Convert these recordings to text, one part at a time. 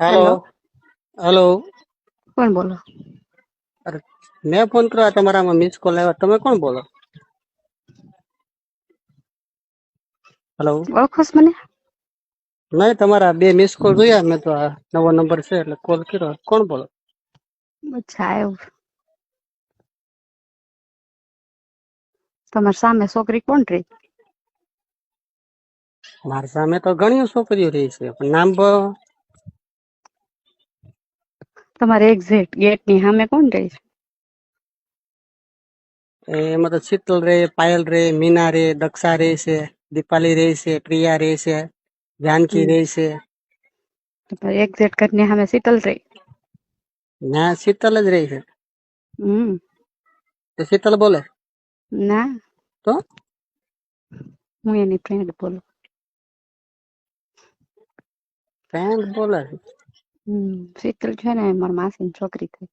Hello hello કોણ બોલો? અરે મેં ફોન કર્યો તમારામાં મિસ કોલ આવ્યો. તમે કોણ બોલો? હેલો ઓળખોસ મને? નહીં તમારા બે મિસ કોલ જોયા. મેં તો આ નવો નંબર છે એટલે કોલ કર્યો. કોણ બોલો? અચ્છા એવું. તમારી સામે છોકરી કોણ રહી? મારી સામે તો ઘણી છોકરીઓ રહી છે પણ નામ બ- તમારે એક્ઝેક્ટ ગેટની સામે કોણ રહી છે? એ એમાં તો શીતલ રે પાયલ રે મીના રે દક્ષા રે છે દીપાલી રે છે પ્રિયા રે છે જાનકી હમ. રે છે. તમારે એક્ઝેક્ટ ઘરની સામે શીતલ રહી. ના શીતલ જ રહી છે. હમ. તો શીતલ બોલે? ના. તો? હું એની ફ્રેન્ડ બોલું. ફ્રેન્ડ બોલે હમ શીતલ છે ને એ માસી છોકરી થઈ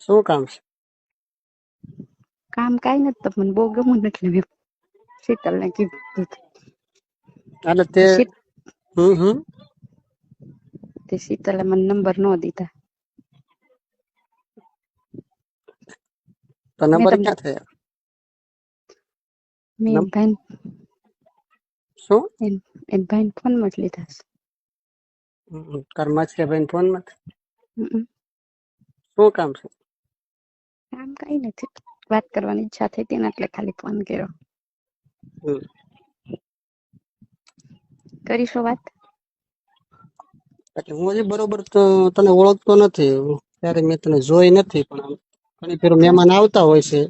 શું કામ છે કામ કઈ નથી તો મને બહુ ગમું નથી મેં શીતલ ને કીધું અને તે હમ હમ તે શીતલે મને નંબર નો દીધા તો નંબર ક્યાં થયા મેં ભાઈ શું એન ભાઈ ફોનમાં જ લીધા છે કર્મા છે ભાઈ ફોનમાં શું કામ છે કામ કઈ નથી વાત કરવાની ઈચ્છા થઈ તેના એટલે ખાલી ફોન કર્યો. કરીશો વાત એટલે હું હજી બરોબર તને ઓળખતો નથી ત્યારે મેં તને જોઈ નથી પણ ઘણી ફેર મહેમાન આવતા હોય છે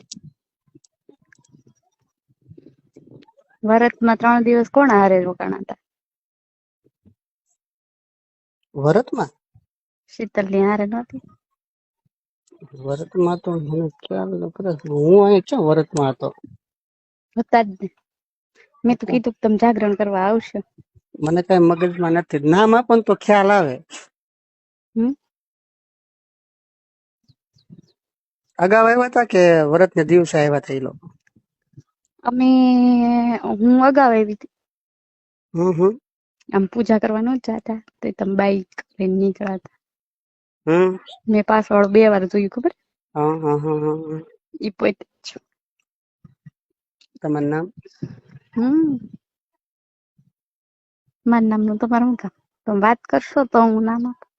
વરતમાં ત્રણ દિવસ કોણ હારે રોકાણા હતા? વરતમાં? શીતલની હારે નહોતી. વરતમાં તો મને ખ્યાલ ન કરે. હું અહીં છે વરતમાં હતો? હતા જ મેં તો કીધું તમે જાગરણ કરવા આવશો. મને કઈ મગજમાં નથી. નામ આપો તો ખ્યાલ આવે. અગાઉ આવ્યા હતા કે વરત ને દિવસે આવ્યા હતા એ લોકો? અમે હું અગાઉ આવી હતી. હમ હમ. આમ પૂજા કરવા ન જતા તો તમે બાઈક લઈને નીકળ્યા હતા. હમ. મેં પાછળ બે વાર જોયું ખબર? હા હા હા હા હા. ઈ પોતે છું. તમારું નામ? હમ. મારું નામનું તમારું કામ? તમે વાત કરશો તો હું નામ આપું.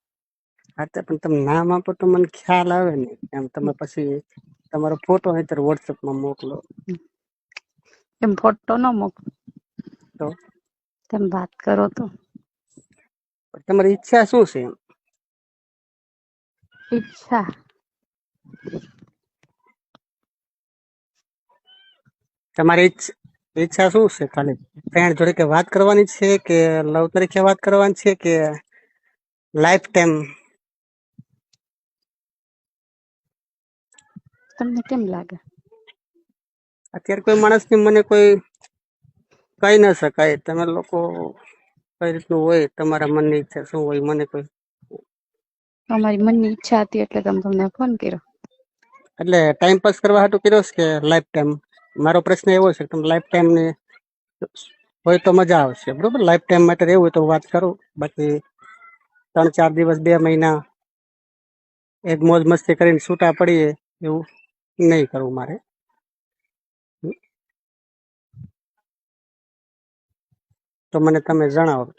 હા તો પણ તમે નામ આપો તો મને ખ્યાલ આવે ને. એમ તમે પછી તમારો ફોટો અત્યારે વોટ્સઅપમાં મોકલો. એમ ફોટો ન મોકલો તો? તમે વાત કરો તો. તમારી ઈચ્છા શું છે? ઈચ્છા? તમારી ઈચ્છા શું છે? ખાલી ફ્રેન્ડ જોડે કે વાત કરવાની છે કે લવ તરીકે વાત કરવાની છે કે લાઈફ ટાઈમ? તમને કેમ લાગે? અત્યારે કોઈ માણસની મને કોઈ કહી ન શકાય. તમે લોકો કઈ રીતનું હોય તમારા મનની ઈચ્છા શું હોય મને કોઈ અમારી મનની ઈચ્છા હતી એટલે તમે તમને ફોન કર્યો. એટલે ટાઈમ પાસ કરવા હાટુ કર્યો છે કે લાઈફ ટાઈમ મારો પ્રશ્ન એવો છે કે તમે લાઈફ ટાઈમ ને હોય તો મજા આવશે બરોબર? લાઈફ ટાઈમ માટે રહેવું હોય તો વાત કરું? બાકી ત્રણ ચાર દિવસ બે મહિના એક મોજ મસ્તી કરીને છૂટા પડીએ એવું નહીં કરવું મારે. તો મને તમે જણાવો.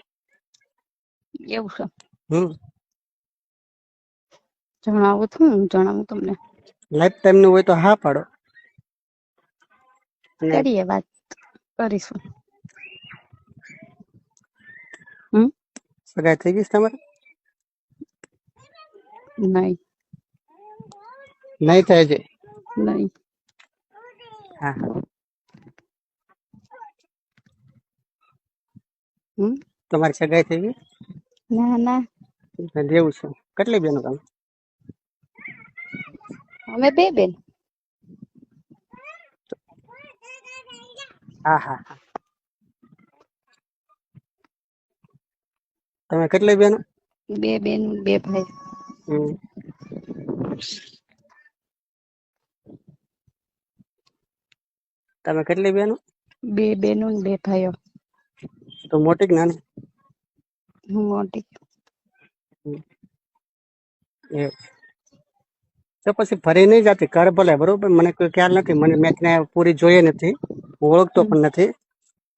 એવું છે. હમ. જણાવું છું જણાવું તમને. લાઈફ ટાઈમનું હોય તો હા પાડો. કરીએ વાત કરીશું. હમ? સગાઈ થઈ ગઈ તમારે? નહીં. નહીં થાય છે? નહીં. હા. હમ? તમારી સગાઈ થઈ ગઈ? ના ના. જેવું છે. કેટલી બેનો તમે? અમે બે બેન. હા હા હા. તમે કેટલી બેનો? બે બેન બે ભાઈ. હમ. તમે કેટલી બેનો? બે બેનો ને બે ભાઈઓ. તો મોટી કે નાની? હું મોટી. એ. તો પછી ફરી નહીં જતી કર ભલે બરોબર? મને કોઈ ખ્યાલ નથી મને મેચ ને પૂરી જોઈએ નથી હું ઓળખતો પણ નથી.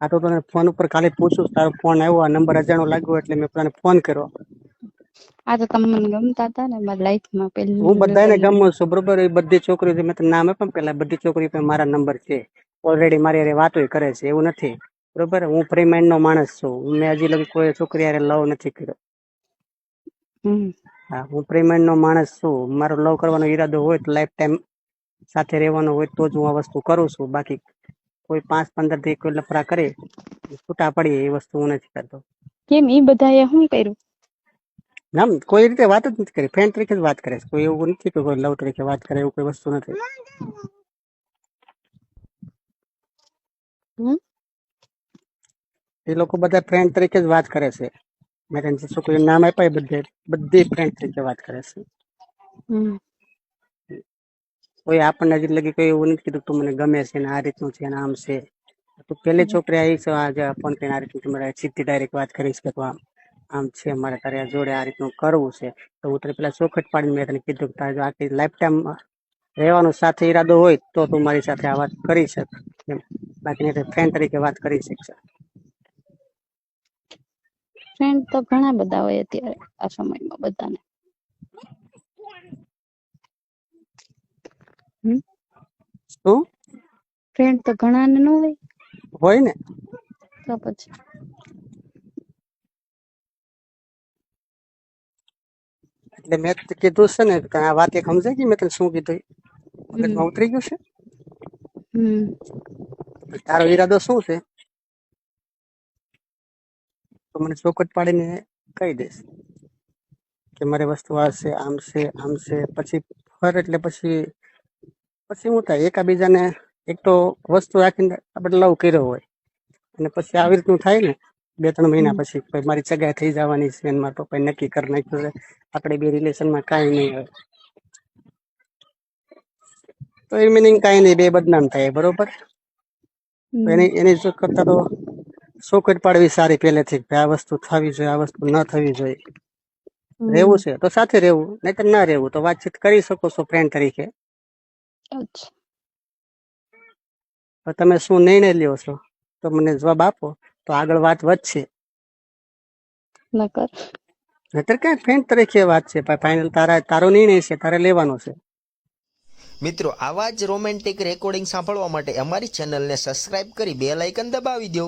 આ તો તને ફોન ઉપર ખાલી પૂછું તારો ફોન આવ્યો આ નંબર અજાણો લાગ્યો એટલે મેં તને ફોન કર્યો. આ તો તમને ગમતા હતા ને મારી લાઈફમાં પેલી હું બધાને ગમું છું બરોબર? એ બધી છોકરીઓ મેં તને નામ પણ પેલા બધી છોકરીઓ પણ મારા નંબર છે. ઓલરેડી મારી વાત વાતો કરે છે એવું નથી. બરોબર? હું ફ્રી માઇન્ડ નો માણસ છું. મેં હજી લગી કોઈ છોકરી લવ નથી કર્યો. હા હું ફ્રી માઇન્ડ નો માણસ છું. મારો લવ કરવાનો ઈરાદો હોય તો લાઈફ ટાઈમ સાથે રહેવાનો હોય તો જ હું આ વસ્તુ કરું છું. બાકી કોઈ પાંચ પંદરથી કોઈ લફરા કરે છૂટા પડીએ એ વસ્તુ હું નથી કરતો. કેમ? એ બધાએ શું કર્યું? નામ કોઈ રીતે વાત જ નથી કરી. ફ્રેન્ડ તરીકે જ વાત કરે છે. કોઈ એવું નથી કે કોઈ લવ તરીકે વાત કરે એવું કોઈ વસ્તુ નથી. એ લોકો બધા ફ્રેન્ડ તરીકે જ વાત કરે છે. મેં તને છોકરીનું નામ આપ્યા બધે બધી ફ્રેન્ડ તરીકે વાત કરે છે. કોઈ આપણને હજી લગી કોઈ એવું નથી કીધું તું મને ગમે છે ને આ રીતનું છે ને આમ છે. તું પેલી છોકરી આવી છે આજે ફોન કરીને આ રીતનું તમારે સીધી ડાયરેક્ટ વાત કરીશ કે તું આમ આમ છે મારે તારે આ જોડે આ રીતનું કરવું છે. તો હું તને પેલા ચોખટ પાડીને મેં તને કીધું કે તારે જો આખી લાઈફ ટાઈમ રહેવાનો સાથે ઈરાદો હોય તો તું મારી સાથે આ વાત કરી શક એમ. બાકી ફ્રેન્ડ તરીકે વાત કરી શકશે. ફ્રેન્ડ તો ઘણા બધા હોય અત્યારે આ સમયમાં બધાને. શું? ફ્રેન્ડ તો ઘણાને ન હોય. હોય ને? તો પછી? એટલે મેં કીધું છે ને આ વાત એક સમજાય ગઈ? મેં તને શું કીધું? મગજમાં ઉતરી ગયું છે. હમ. તારો ઈરાદો શું છે? તો મને ચોકટ પાડીને કહી દઈશ કે મારે વસ્તુ આ છે આમ છે આમ છે. પછી ફર એટલે પછી પછી હું થાય એકાબીજાને એક તો વસ્તુ રાખીને આપણે લવ કર્યો હોય. અને પછી આવી રીતનું થાય ને બે ત્રણ મહિના પછી મારી ચગા થઈ જવાની છે અને મારા પપ્પાએ નક્કી કરી નાખ્યું છે. આપણે બે રિલેશનમાં કાંઈ નહીં હોય. તો એ મિનિંગ કાંઈ નહીં બે બદનામ થાય બરોબર? એની એની કરતા તો ચોખટ પાડવી સારી પહેલેથી કે આ વસ્તુ થવી જોઈએ આ વસ્તુ ન થવી જોઈએ. રહેવું છે તો સાથે રહેવું નહીતર ના રહેવું તો વાતચીત કરી શકો છો ફ્રેન્ડ તરીકે. તમે શું નિર્ણય લ્યો છો? તો મને જવાબ આપો તો આગળ વાત વધશે. નકર. નહીતર ક્યાં ફ્રેન્ડ તરીકે વાત છે? ફાઇનલ તારા તારો નિર્ણય છે તારે લેવાનો છે. મિત્રો આવા જ રોમેન્ટિક રેકોર્ડિંગ સાંભળવા માટે અમારી ચેનલને સબસ્ક્રાઇબ કરી બે લાઇકન દબાવી દો.